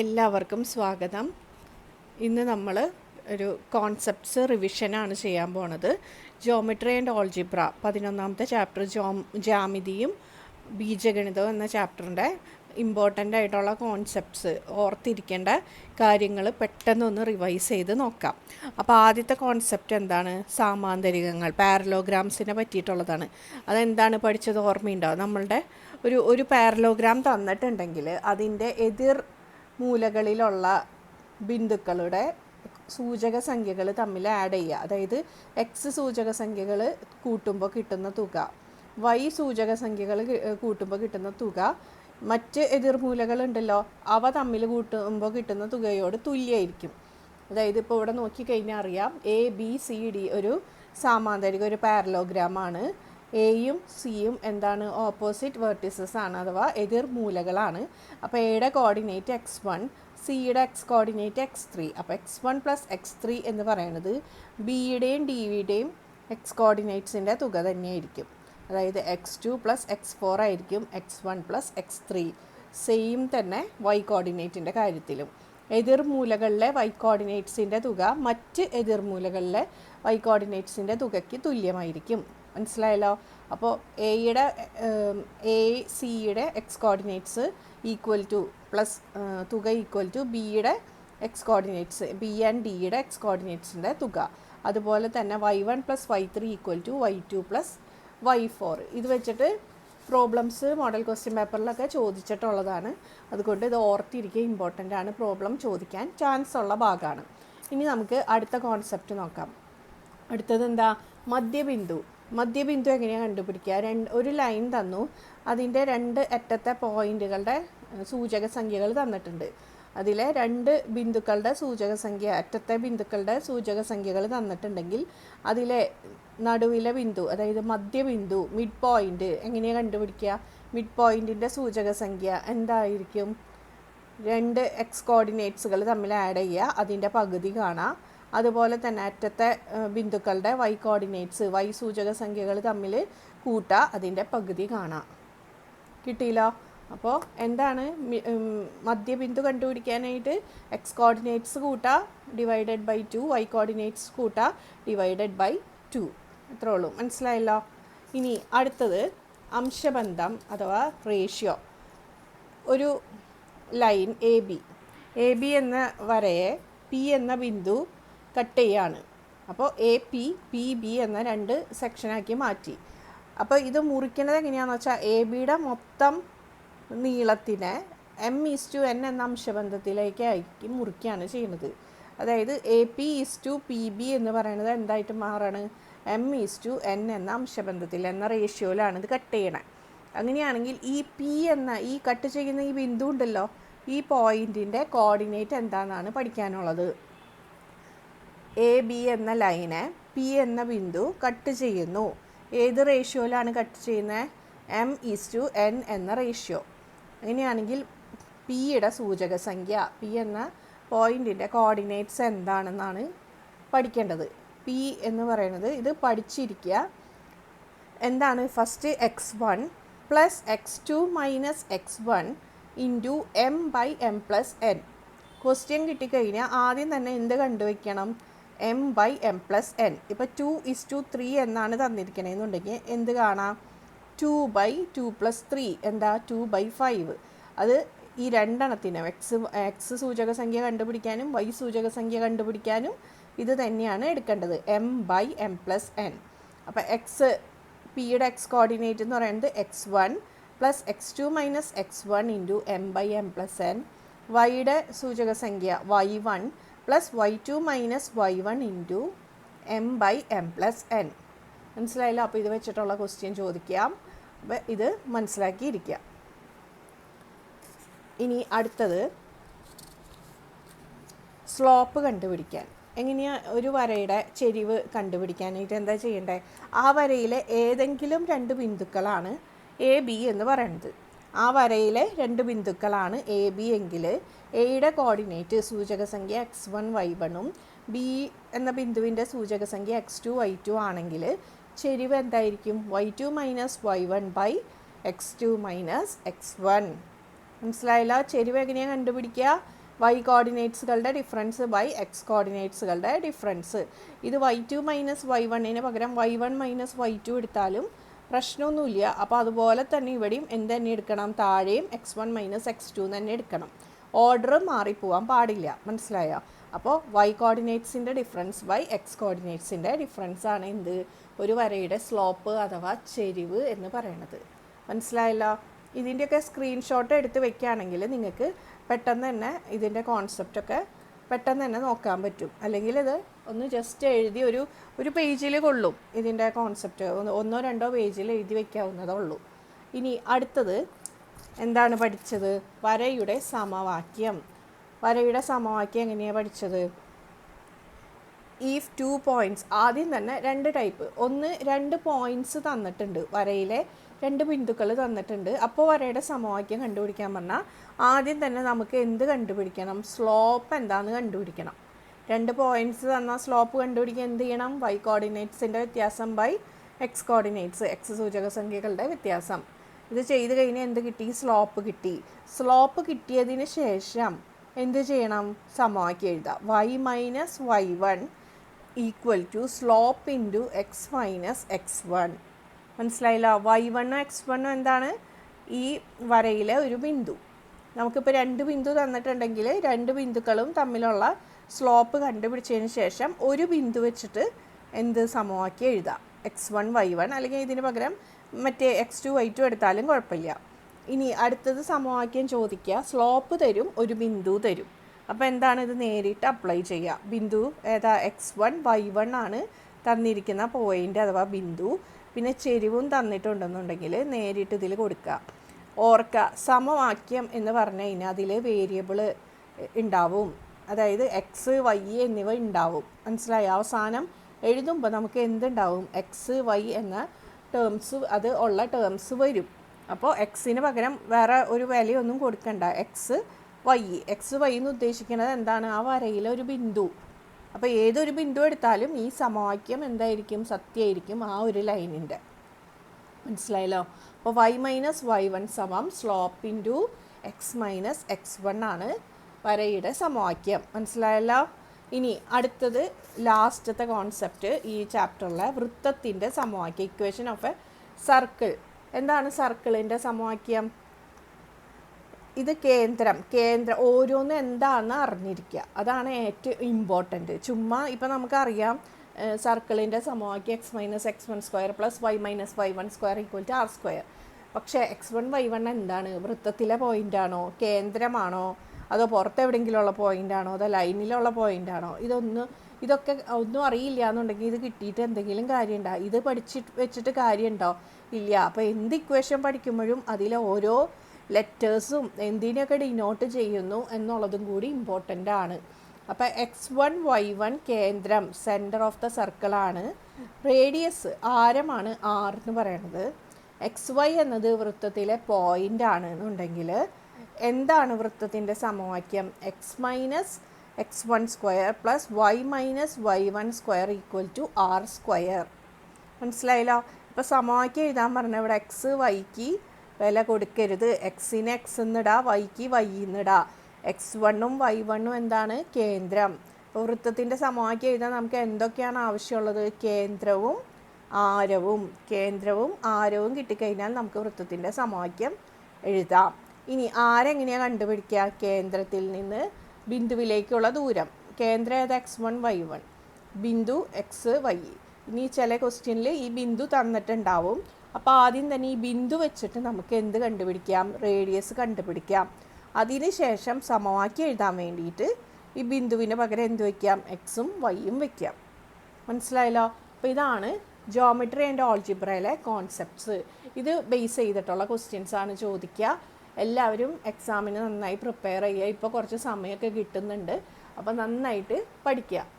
എല്ലാവർക്കും സ്വാഗതം. ഇന്ന് നമ്മൾ ഒരു കോൺസെപ്റ്റ്സ് റിവിഷനാണ് ചെയ്യാൻ പോണത്. ജോമെട്രി ആൻഡ് ഓൾജിബ്ര പതിനൊന്നാമത്തെ ചാപ്റ്റർ ജോം ജാമിതിയും ബീജഗണിതവും എന്ന ചാപ്റ്ററിന്റെ ഇമ്പോർട്ടന്റ് ആയിട്ടുള്ള കോൺസെപ്റ്റ്സ് ഓർത്തിരിക്കേണ്ട കാര്യങ്ങൾ പെട്ടെന്നൊന്ന് റിവൈസ് ചെയ്ത് നോക്കാം. അപ്പോൾ ആദ്യത്തെ കോൺസെപ്റ്റ് എന്താണ്? സാമാന്തരികങ്ങൾ പാരലോഗ്രാംസിനെ പറ്റിയിട്ടുള്ളതാണ്. അതെന്താണ് പഠിച്ചത് ഓർമ്മയുണ്ടാവും നമ്മളുടെ ഒരു ഒരു പാരലോഗ്രാം തന്നിട്ടുണ്ടെങ്കിൽ അതിന്റെ എതിർ മൂലകളിലുള്ള ബിന്ദുക്കളുടെ സൂചക സംഖ്യകൾ തമ്മിൽ ആഡ് ചെയ്യുക. അതായത് എക്സ് സൂചക സംഖ്യകൾ കൂട്ടുമ്പോൾ കിട്ടുന്ന തുക വൈ സൂചക സംഖ്യകൾ കൂട്ടുമ്പോൾ കിട്ടുന്ന തുക മറ്റ് എതിർമൂലകളുണ്ടല്ലോ അവ തമ്മിൽ കൂട്ടുമ്പോൾ കിട്ടുന്ന തുകയോട് തുല്യമായിരിക്കും. അതായത് ഇപ്പോൾ ഇവിടെ നോക്കിക്കഴിഞ്ഞാൽ അറിയാം എ ബി സി ഡി ഒരു സാമാന്തരിക ഒരു പാരലോഗ്രാമാണ് എയും സിയും എന്താണ് ഓപ്പോസിറ്റ് വെർട്ടിസസ് ആണ് അഥവാ എതിർ മൂലകളാണ്. അപ്പോൾ എയുടെ കോർഡിനേറ്റ് എക്സ് വൺ സിയുടെ എക്സ് കോർഡിനേറ്റ് എക്സ് ത്രീ അപ്പോൾ X one plus X three എന്ന് പറയുന്നത് ബിയുടെയും ഡി വിയുടെയും എക്സ് കോർഡിനേറ്റ്സിന്റെ തുക തന്നെയായിരിക്കും. അതായത് X two plus X four ആയിരിക്കും X one plus X three same തന്നെ വൈ കോർഡിനേറ്റിന്റെ കാര്യത്തിലും. എതിർ മൂലകളിലെ വൈ കോർഡിനേറ്റ്സിന്റെ തുക മറ്റ് എതിർമൂലകളിലെ വൈ കോർഡിനേറ്റ്സിന്റെ തുകയ്ക്ക് തുല്യമായിരിക്കും. മനസ്സിലായല്ലോ? അപ്പോൾ എയുടെ എ സിയുടെ x coordinates equal to plus തുക ഈക്വൽ ടു ബിയുടെ എക്സ് കോർഡിനേറ്റ്സ് ബി ആൻഡ് ഡിയുടെ എക്സ് കോർഡിനേറ്റ്സിന്റെ തുക. അതുപോലെ തന്നെ y one plus y three equal to y two plus y four ഇത് വെച്ചിട്ട് പ്രോബ്ലംസ് മോഡൽ ക്വസ്റ്റ്യൻ പേപ്പറിലൊക്കെ ചോദിച്ചിട്ടുള്ളതാണ്. അതുകൊണ്ട് ഇത് ഓർത്തിരിക്കുക ഇമ്പോർട്ടന്റ് ആണ്. പ്രോബ്ലം ചോദിക്കാൻ ചാൻസ് ഉള്ള ഭാഗമാണ്. ഇനി നമുക്ക് അടുത്ത കോൺസെപ്റ്റ് നോക്കാം. അടുത്തത് എന്താ? മധ്യബിന്ദു. മധ്യബിന്ദു എങ്ങനെയാണ് കണ്ടുപിടിക്കുക? രണ്ട് ഒരു ലൈൻ തന്നു. അതിന്റെ രണ്ട് അറ്റത്തെ പോയിന്റുകളുടെ സൂചക സംഖ്യകൾ തന്നിട്ടുണ്ട്. അതിലെ രണ്ട് ബിന്ദുക്കളുടെ സൂചക സംഖ്യ അറ്റത്തെ ബിന്ദുക്കളുടെ സൂചക സംഖ്യകൾ തന്നിട്ടുണ്ടെങ്കിൽ അതിലെ നടുവിലെ ബിന്ദു അതായത് മധ്യബിന്ദു മിഡ് പോയിന്റ് എങ്ങനെയാണ് കണ്ടുപിടിക്കുക? മിഡ് പോയിന്റിന്റെ സൂചക സംഖ്യ എന്തായിരിക്കും? രണ്ട് എക്സ് കോർഡിനേറ്റ്സുകൾ തമ്മിൽ ആഡ് ചെയ്യുക. അതിന്റെ പകുതി കാണാം. അതുപോലെ തന്നെ അറ്റത്തെ ബിന്ദുക്കളുടെ വൈ കോർഡിനേറ്റ്സ് വൈ സൂചക സംഖ്യകൾ തമ്മിൽ കൂട്ടുക അതിന്റെ പകുതി കാണാം. കിട്ടിയില്ലോ? അപ്പോൾ എന്താണ്? മധ്യബിന്ദു കണ്ടുപിടിക്കാനായിട്ട് എക്സ് കോർഡിനേറ്റ്സ് കൂട്ടുക divided by two Y coordinates കൂട്ടുക ഡിവൈഡഡ് ബൈ ടു ഇത്രേ ഉള്ളൂ. മനസ്സിലായല്ലോ? ഇനി അടുത്തത് അംശബന്ധം അഥവാ റേഷ്യോ ഒരു line A B A B എന്ന വരയെ പി എന്ന ബിന്ദു കട്ട് ചെയ്യാണ്. അപ്പോൾ എ പി പി ബി എന്ന രണ്ട് സെക്ഷനാക്കി മാറ്റി. അപ്പോൾ ഇത് മുറിക്കുന്നത് എങ്ങനെയാണെന്ന് വെച്ചാൽ എ ബിയുടെ മൊത്തം നീളത്തിനെ എം ഈസ് ടു എൻ എന്ന അംശബന്ധത്തിലേക്ക് ആക്കി മുറിക്കുകയാണ് ചെയ്യുന്നത്. അതായത് A P is to P B എന്ന് പറയുന്നത് എന്തായിട്ട് മാറാണ്? എം ഈസ് ടു എൻ എന്ന അംശബന്ധത്തിൽ എന്ന റേഷ്യോയിലാണ് ഇത് കട്ട് ചെയ്യണേ. അങ്ങനെയാണെങ്കിൽ ഈ പി എന്ന ഈ കട്ട് ചെയ്യുന്ന ഈ ബിന്ദു ഉണ്ടല്ലോ ഈ പോയിന്റിന്റെ കോർഡിനേറ്റ് എന്താണെന്നാണ് പഠിക്കാനുള്ളത്. എ ബി എന്ന ലൈനെ പി എന്ന ബിന്ദു കട്ട് ചെയ്യുന്നു. ഏത് റേഷ്യോയിലാണ് കട്ട് ചെയ്യുന്നത് എം ഈസ് ടു എൻ എന്ന റേഷ്യോ. അങ്ങനെയാണെങ്കിൽ പിയുടെ സൂചക സംഖ്യ പി എന്ന പോയിന്റിന്റെ കോർഡിനേറ്റ്സ് എന്താണെന്നാണ് പഠിക്കേണ്ടത്. പി എന്ന് പറയുന്നത് ഇത് പഠിച്ചിരിക്കുക. എന്താണ്? First X one plus X two minus X one into M by M plus N. Question കിട്ടിക്കഴിഞ്ഞാൽ ആദ്യം തന്നെ എന്ത് കണ്ടുവയ്ക്കണം M by M plus N ഇപ്പോൾ ടു ഇസ് ടു ത്രീ എന്നാണ് തന്നിരിക്കണേന്നുണ്ടെങ്കിൽ എന്ത് കാണാം? Two by two plus three എന്താ? ടു ബൈ ഫൈവ് അത് ഈ രണ്ടെണ്ണത്തിനും എക്സ് എക്സ് സൂചക സംഖ്യ കണ്ടുപിടിക്കാനും വൈ സൂചക സംഖ്യ കണ്ടുപിടിക്കാനും ഇത് തന്നെയാണ് എടുക്കേണ്ടത്. M by M plus N അപ്പോൾ എക്സ് പിയുടെ എക്സ് കോർഡിനേറ്റ് എന്ന് പറയുന്നത് X one plus X two minus X one into M by M plus N വൈയുടെ സൂചക സംഖ്യ Y one plus Y two minus Y one into M by M plus N മനസ്സിലായല്ലോ? അപ്പോൾ ഇത് വെച്ചിട്ടുള്ള ക്വസ്റ്റ്യൻ ചോദിക്കാം അപ്പോൾ ഇത് മനസ്സിലാക്കിയിരിക്കുക. ഇനി അടുത്തത് സ്ലോപ്പ് കണ്ടുപിടിക്കാൻ. എങ്ങനെയാ ഒരു വരയുടെ ചെരിവ് കണ്ടുപിടിക്കാനായിട്ട് എന്താ ചെയ്യേണ്ടത് ആ വരയിലെ ഏതെങ്കിലും രണ്ട് ബിന്ദുക്കളാണ് എ ബി എന്ന് പറയുന്നത്. ആ വരയിലെ രണ്ട് ബിന്ദുക്കളാണ് എ ബി എങ്കിൽ എയുടെ കോർഡിനേറ്റ് സൂചക സംഖ്യ എക്സ് വൺ വൈ വണ്ണും ബി എന്ന ബിന്ദുവിന്റെ സൂചക സംഖ്യ എക്സ് ടു വൈ ടു ആണെങ്കിൽ ചെരിവ് എന്തായിരിക്കും? Y two minus Y one by X two minus X one മനസ്സിലായില്ല? ചെരിവ് എങ്ങനെയാണ് കണ്ടുപിടിക്കുക? വൈ കോർഡിനേറ്റ്സുകളുടെ ഡിഫറൻസ് ബൈ എക്സ് കോർഡിനേറ്റ്സുകളുടെ ഡിഫറൻസ് ഇത് വൈ ടു മൈനസ് വൈ വണ്ണിന് പകരം Y one minus Y two എടുത്താലും പ്രശ്നമൊന്നുമില്ല. അപ്പോൾ അതുപോലെ തന്നെ ഇവിടെയും എന്ത് തന്നെ എടുക്കണം? താഴെയും X one minus X two തന്നെ എടുക്കണം. ഓർഡർ മാറിപ്പോവാൻ പാടില്ല. മനസ്സിലായോ? അപ്പോൾ വൈ കോർഡിനേറ്റ്സിന്റെ ഡിഫറൻസ് ബൈ എക്സ് കോർഡിനേറ്റ്സിന്റെ ഡിഫറൻസ് ആണ് എന്ത്? ഒരു വരയുടെ സ്ലോപ്പ് അഥവാ ചെരിവ് എന്ന് പറയണത്. മനസ്സിലായല്ലോ? ഇതിന്റെയൊക്കെ സ്ക്രീൻഷോട്ട് എടുത്ത് വെക്കുകയാണെങ്കിൽ നിങ്ങൾക്ക് പെട്ടെന്ന് തന്നെ ഇതിന്റെ കോൺസെപ്റ്റൊക്കെ പെട്ടെന്ന് തന്നെ നോക്കാൻ പറ്റും. അല്ലെങ്കിൽ ഇത് ഒന്ന് ജസ്റ്റ് എഴുതി ഒരു ഒരു പേജിൽ കൊള്ളും. ഇതിന്റെ കോൺസെപ്റ്റ് ഒന്നോ രണ്ടോ പേജിൽ എഴുതി വയ്ക്കാവുന്നതേ ഉള്ളൂ. ഇനി അടുത്തത് എന്താണ് പഠിച്ചത്? വരയുടെ സമവാക്യം. വരയുടെ സമവാക്യം എങ്ങനെയാണ് പഠിച്ചത്? ഈഫ് ടു പോയിന്റ്സ് ആദ്യം തന്നെ രണ്ട് ടൈപ്പ് ഒന്ന് രണ്ട് പോയിന്റ്സ് തന്നിട്ടുണ്ട് വരയിലെ രണ്ട് ബിന്ദുക്കൾ തന്നിട്ടുണ്ട്. അപ്പോൾ വരയുടെ സമവാക്യം കണ്ടുപിടിക്കാൻ പറഞ്ഞാൽ ആദ്യം തന്നെ നമുക്ക് എന്ത് കണ്ടുപിടിക്കണം? സ്ലോപ്പ് എന്താന്ന് കണ്ടുപിടിക്കണം. രണ്ട് പോയിന്റ്സ് തന്നാൽ സ്ലോപ്പ് കണ്ടുപിടിക്കാൻ എന്ത് ചെയ്യണം? വൈ കോർഡിനേറ്റ്സിന്റെ വ്യത്യാസം ബൈ എക്സ് കോർഡിനേറ്റ്സ് എക്സ് സൂചക സംഖ്യകളുടെ വ്യത്യാസം. ഇത് ചെയ്ത് കഴിഞ്ഞാൽ എന്ത് കിട്ടി? സ്ലോപ്പ് കിട്ടി. സ്ലോപ്പ് കിട്ടിയതിന് ശേഷം എന്ത് ചെയ്യണം? സമവാക്യം എഴുതാം. Y minus Y one equal to slope into X minus X one മനസ്സിലായില്ല. വൈ വണ്ണും എക്സ് വണ്ണും എന്താണ്? ഈ വരയിലെ ഒരു ബിന്ദു. നമുക്കിപ്പോൾ രണ്ട് ബിന്ദു തന്നിട്ടുണ്ടെങ്കിൽ രണ്ട് ബിന്ദുക്കളും തമ്മിലുള്ള സ്ലോപ്പ് കണ്ടുപിടിച്ചതിന് ശേഷം ഒരു ബിന്ദു വെച്ചിട്ട് എന്ത് സമവാക്യം എഴുതാം. എക്സ് വൺ വൈ വൺ അല്ലെങ്കിൽ ഇതിന് പകരം മറ്റേ എക്സ് ടു വൈ ടു എടുത്താലും കുഴപ്പമില്ല. ഇനി അടുത്തത് സമവാക്യം ചോദിക്കുക. സ്ലോപ്പ് തരും ഒരു ബിന്ദു തരും. അപ്പോൾ എന്താണ് ഇത് നേരിട്ട് അപ്ലൈ ചെയ്യുക? ബിന്ദു ഏതാ? എക്സ് വൺ വൈ വൺ ആണ് തന്നിരിക്കുന്ന പോയിന്റ് അഥവാ ബിന്ദു പിന്നെ ചെരിവും തന്നിട്ടുണ്ടെന്നുണ്ടെങ്കിൽ നേരിട്ട് ഇതിൽ കൊടുക്കുക. ഓർക്കുക സമവാക്യം എന്ന് പറഞ്ഞു കഴിഞ്ഞാൽ അതിൽ വേരിയബിൾ ഉണ്ടാവും. അതായത് എക്സ് വൈ എന്നിവ ഉണ്ടാവും. മനസ്സിലായി? അവസാനം എഴുതുമ്പോൾ നമുക്ക് എന്തുണ്ടാവും? എക്സ് വൈ എന്ന ടേംസ് അത് ഉള്ള ടേംസ് വരും. അപ്പോൾ എക്സിന് പകരം വേറെ ഒരു വിലയൊന്നും കൊടുക്കണ്ട. എക്സ് വൈ എക്സ് വൈ എന്ന് ഉദ്ദേശിക്കുന്നത് എന്താണ്? ആ വരയിലെ ഒരു ബിന്ദു. അപ്പോൾ ഏതൊരു ബിന്ദു എടുത്താലും ഈ സമവാക്യം എന്തായിരിക്കും? സത്യമായിരിക്കും ആ ഒരു ലൈനിന്റെ മനസ്സിലായല്ലോ? അപ്പോൾ വൈ മൈനസ് വൈ വൺ സമം slope into X minus X one ആണ് വരയുടെ സമവാക്യം. മനസ്സിലായല്ലോ? ഇനി അടുത്തത് ലാസ്റ്റത്തെ കോൺസെപ്റ്റ് ഈ ചാപ്റ്ററിലെ വൃത്തത്തിന്റെ സമവാക്യം ഇക്വേഷൻ ഓഫ് എ സർക്കിൾ എന്താണ് സർക്കിളിന്റെ സമവാക്യം? ഇത് കേന്ദ്രം കേന്ദ്രം ഓരോന്ന് എന്താണെന്ന് അറിഞ്ഞിരിക്കുക അതാണ് ഏറ്റവും ഇമ്പോർട്ടന്റ് ചുമ്മാ ഇപ്പം നമുക്കറിയാം സർക്കിളിന്റെ സമവാക്യം X minus X one square plus Y minus Y one square equal to R square പക്ഷേ എക്സ് വൺ വൈ വൺ എന്താണ്? വൃത്തത്തിലെ പോയിന്റാണോ കേന്ദ്രമാണോ? അതോ പുറത്ത് എവിടെയെങ്കിലുമുള്ള പോയിന്റാണോ അതോ ലൈനിലുള്ള പോയിന്റാണോ ഇതൊന്ന് ഇതൊക്കെ ഒന്നും അറിയില്ല എന്നുണ്ടെങ്കിൽ ഇത് കിട്ടിയിട്ട് എന്തെങ്കിലും കാര്യമുണ്ടോ ഇത് പഠിച്ചിട്ട് വെച്ചിട്ട് കാര്യമുണ്ടോ ഇല്ല. അപ്പോൾ എന്ത് ഇക്വേഷൻ പഠിക്കുമ്പോഴും അതിലെ ഓരോ ലെറ്റേഴ്സും എന്തിനൊക്കെ ഡിനോട്ട് ചെയ്യുന്നു എന്നുള്ളതും കൂടി ഇമ്പോർട്ടന്റ് ആണ്. അപ്പോൾ എക്സ് വൺ വൈ വൺ കേന്ദ്രം സെന്റർ ഓഫ് ദ സർക്കിളാണ് റേഡിയസ് ആരമാണ്? ആർ എന്ന് പറയുന്നത് എക്സ് വൈ എന്നത് വൃത്തത്തിലെ പോയിന്റ് ആണ് എന്നുണ്ടെങ്കിൽ എന്താണ് വൃത്തത്തിന്റെ സമവാക്യം? X minus X one square plus Y minus Y one square equal to R square മനസ്സിലായല്ലോ? ഇപ്പോൾ സമവാക്യം എഴുതാൻ പറഞ്ഞ ഇവിടെ എക്സ് വൈക്ക് വില കൊടുക്കരുത്. എക്സിന് എക്സ് എന്നിടാ വൈക്ക് വൈ എന്നിടാ എക്സ് വണ്ണും വൈ വണ്ണും എന്താണ്? കേന്ദ്രം. വൃത്തത്തിന്റെ സമവാക്യം എഴുതാൻ നമുക്ക് എന്തൊക്കെയാണ് ആവശ്യമുള്ളത്? കേന്ദ്രവും ആരവും. കേന്ദ്രവും ആരവും കിട്ടിക്കഴിഞ്ഞാൽ നമുക്ക് വൃത്തത്തിന്റെ സമവാക്യം എഴുതാം. ഇനി ആരെങ്ങനെയാണ് കണ്ടുപിടിക്കുക? കേന്ദ്രത്തിൽ നിന്ന് ബിന്ദുവിലേക്കുള്ള ദൂരം. കേന്ദ്രം ഏത്? എക്സ് വൺ വൈ വൺ ബിന്ദു എക്സ് വൈ ഇനി ചില ക്വസ്റ്റ്യനിൽ ഈ ബിന്ദു തന്നിട്ടുണ്ടാവും. അപ്പോൾ ആദ്യം തന്നെ ഈ ബിന്ദു വെച്ചിട്ട് നമുക്ക് എന്ത് കണ്ടുപിടിക്കാം? റേഡിയസ് കണ്ടുപിടിക്കാം. അതിനുശേഷം സമവാക്യം എഴുതാൻ വേണ്ടിയിട്ട് ഈ ബിന്ദുവിന് പകരം എന്ത് വയ്ക്കാം എക്സും വൈയും വയ്ക്കാം മനസ്സിലായല്ലോ? അപ്പോൾ ഇതാണ് ജോമെട്രി ആൻഡ് ഓൾജിബ്രയിലെ കോൺസെപ്റ്റ്സ് ഇത് ബേസ് ചെയ്തിട്ടുള്ള ക്വസ്റ്റ്യൻസ് ആണ് ചോദിക്കുക. എല്ലാവരും എക്സാമിന് നന്നായി പ്രിപ്പയർ ചെയ്യുക. ഇപ്പോൾ കുറച്ച് സമയമൊക്കെ കിട്ടുന്നുണ്ട്. അപ്പോൾ നന്നായിട്ട് പഠിക്കുക.